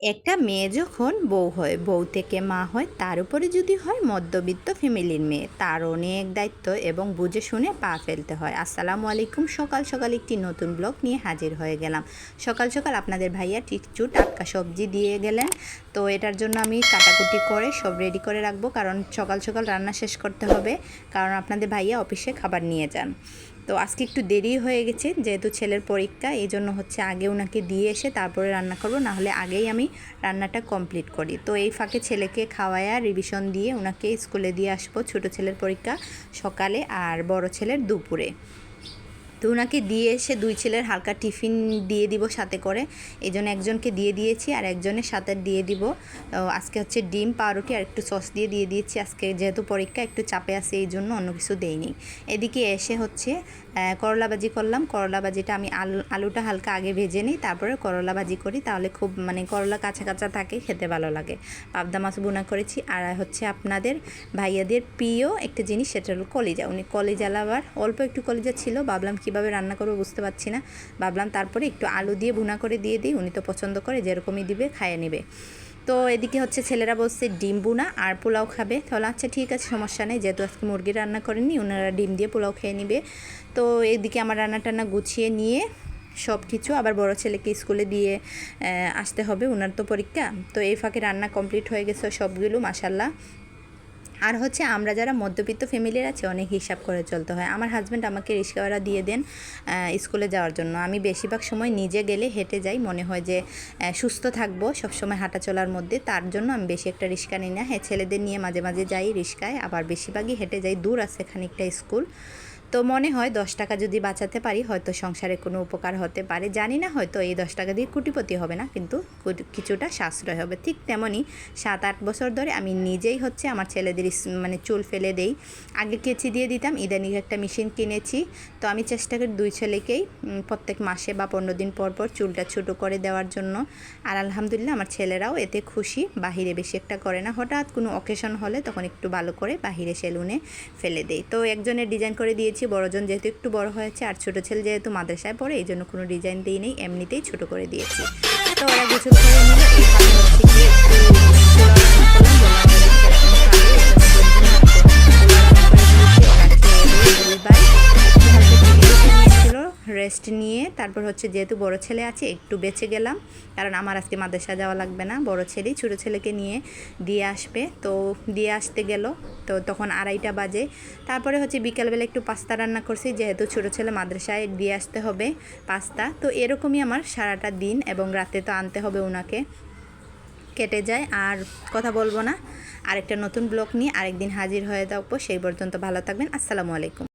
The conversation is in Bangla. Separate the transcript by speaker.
Speaker 1: একটা মেয়ে যখন বউ হয়, বউ থেকে মা হয়, তার উপরে যদি হয় মধ্যবিত্ত ফ্যামিলির মেয়ে, তার অনেক দায়িত্ব এবং বুঝে শুনে পা ফেলতে হয়। আসসালামু আলাইকুম, সকাল সকাল একটি নতুন ব্লগ নিয়ে হাজির হয়ে গেলাম। সকাল সকাল আপনাদের ভাইয়া টিকচু টাটকা সবজি দিয়ে গেলেন। তো এটার জন্য আমি কাটাকুটি করে সব রেডি করে রাখব, কারণ সকাল সকাল রান্না শেষ করতে হবে, কারণ আপনাদের ভাইয়া অফিসে খাবার নিয়ে যান। তো আজকে একটু দেরি হয়ে গেছে, যেহেতু ছেলের পরীক্ষা এই জন্য হচ্ছে আগে ওনাকে দিয়ে এসে তারপরে রান্না করব, নাহলে আগেই আমি রান্নাটা কমপ্লিট করি। তো এই ফাঁকে ছেলেকে খাওয়ায়া রিভিশন দিয়ে ওনাকে স্কুলে দিয়ে আসব ছোটো ছেলের পরীক্ষা সকালে আর বড় ছেলের দুপুরে। তো ওনাকে দিয়ে এসে দুই ছেলের হালকা টিফিন দিয়ে দিব সাথে করে। এই জন্য একজনকে দিয়ে দিয়েছি আর একজনের সাথে দিয়ে দিব। আজকে হচ্ছে ডিম, পাউরুটি আর একটু সস দিয়ে দিয়ে দিয়েছি। আজকে যেহেতু পরীক্ষা, একটু চাপে আছে, এই জন্য অন্য কিছু দেইনি। এদিকে এসে হচ্ছে করলা ভাজি করলাম। করলা ভাজিটা আমি আলু, আলুটা হালকা আগে ভেজে নিই, তারপরে করলা ভাজি করি। তাহলে খুব মানে করলা কাঁচা কাঁচা থাকে, খেতে ভালো লাগে। পাবদা মাছ বোনা করেছি। আর হচ্ছে আপনাদের ভাইয়াদের প্রিয় একটা জিনিস, সেটা হলো কলিজা। উনি কলিজা লাভার। অল্প একটু কলিজা ছিল, ভাবলাম কীভাবে রান্না করব বুঝতে পারছি না। ভাবলাম তারপরে একটু আলু দিয়ে ভুনা করে দিয়ে দিই, উনি তো পছন্দ করে, যেরকমই দিবে, খাইয়ে নেবে। তো এদিকে হচ্ছে ছেলেরা বলছে ডিম বুনা আর পোলাও খাবে। তাহলে আচ্ছা ঠিক আছে, সমস্যা নেই, যেহেতু আজকে মুরগি রান্না করেনি ওনারা ডিম দিয়ে পোলাও খেয়ে নিবে। তো এদিকে আমার রান্না টান্না গুছিয়ে নিয়ে সব কিছু আবার বড় ছেলেকে স্কুলে দিয়ে আসতে হবে ওনার তো পরীক্ষা। তো এই ফাঁকে রান্না কমপ্লিট হয়ে গেছে সবগুলো মাসাল্লাহ আর হচ্ছে আমরা যারা মধ্যবিত্ত ফ্যামিলির আছে, অনেক হিসাব করে চলতে হয়। আমার হাজব্যান্ড আমাকে রিস্কাওয়ালা দিয়ে দেন স্কুলে যাওয়ার জন্য। আমি বেশিরভাগ সময় নিজে গেলে হেঁটে যাই, মনে হয় যে সুস্থ থাকব সবসময় হাঁটা চলার মধ্যে। তার জন্য আমি বেশি একটা রিক্সা নিই না। হ্যাঁ ছেলেদের নিয়ে মাঝে মাঝে যাই রিক্সায়, আবার বেশিরভাগই হেঁটে যাই। দূর আছে খানিকটা স্কুল। তো মনে হয় দশ টাকা যদি বাঁচাতে পারি, হয়তো সংসারে কোনো উপকার হতে পারে। জানি না হয়তো এই দশ টাকা দিয়ে কুটিপতি হবে না, কিন্তু কিছুটা সাশ্রয় হবে। ঠিক তেমনই সাত আট বছর ধরে আমি নিজেই হচ্ছে আমার ছেলেদের মানে চুল ফেলে দেই। আগে কেচি দিয়ে দিতাম, ইদানিং একটা মেশিন কিনেছি। তো আমি চেষ্টা করি দুই ছেলেকেই প্রত্যেক মাসে বা পনেরো দিন পর পর চুলটা ছোটো করে দেওয়ার জন্য। আর আলহামদুলিল্লাহ আমার ছেলেরাও এতে খুশি, বাহিরে বেশি একটা করে না। হঠাৎ কোনো অকেশন হলে তখন একটু ভালো করে বাহিরে সেলুনে ফেলে দেই। তো একজনের ডিজাইন করে দিয়েছি দিয়েছি বড়জন যেহেতু একটু বড় হয়েছে আর ছোট ছেলে যেহেতু মাদ্রাসায় পড়ে এই জন্য কোনো ডিজাইন দিই নেই এমনিতেই ছোট করে দিয়েছি। তো ওরা গোছল করে নিলে নিয়ে তারপর হচ্ছে যেহেতু বড় ছেলে আছে, একটু বেঁচে গেলাম। কারণ আমার আজকে মাদ্রাসা যাওয়া লাগবে না, বড় ছেলেই ছোটো ছেলেকে নিয়ে দিয়ে আসবে। তো দিয়ে আসতে গেল, তো তখন আড়াইটা বাজে। তারপরে হচ্ছে বিকালবেলা একটু পাস্তা রান্না করছি, যেহেতু ছোটো ছেলে মাদ্রাসায় দিয়ে আসতে হবে পাস্তা। তো এরকমই আমার সারাটা দিন এবং রাতে তো আনতে হবে ওনাকে কেটে যায়, আর কথা বলব না। আরেকটা নতুন ব্লগ নিয়ে আরেকদিন হাজির হয়ে থাকব, সেই পর্যন্ত ভালো থাকবেন। আসসালামু আলাইকুম।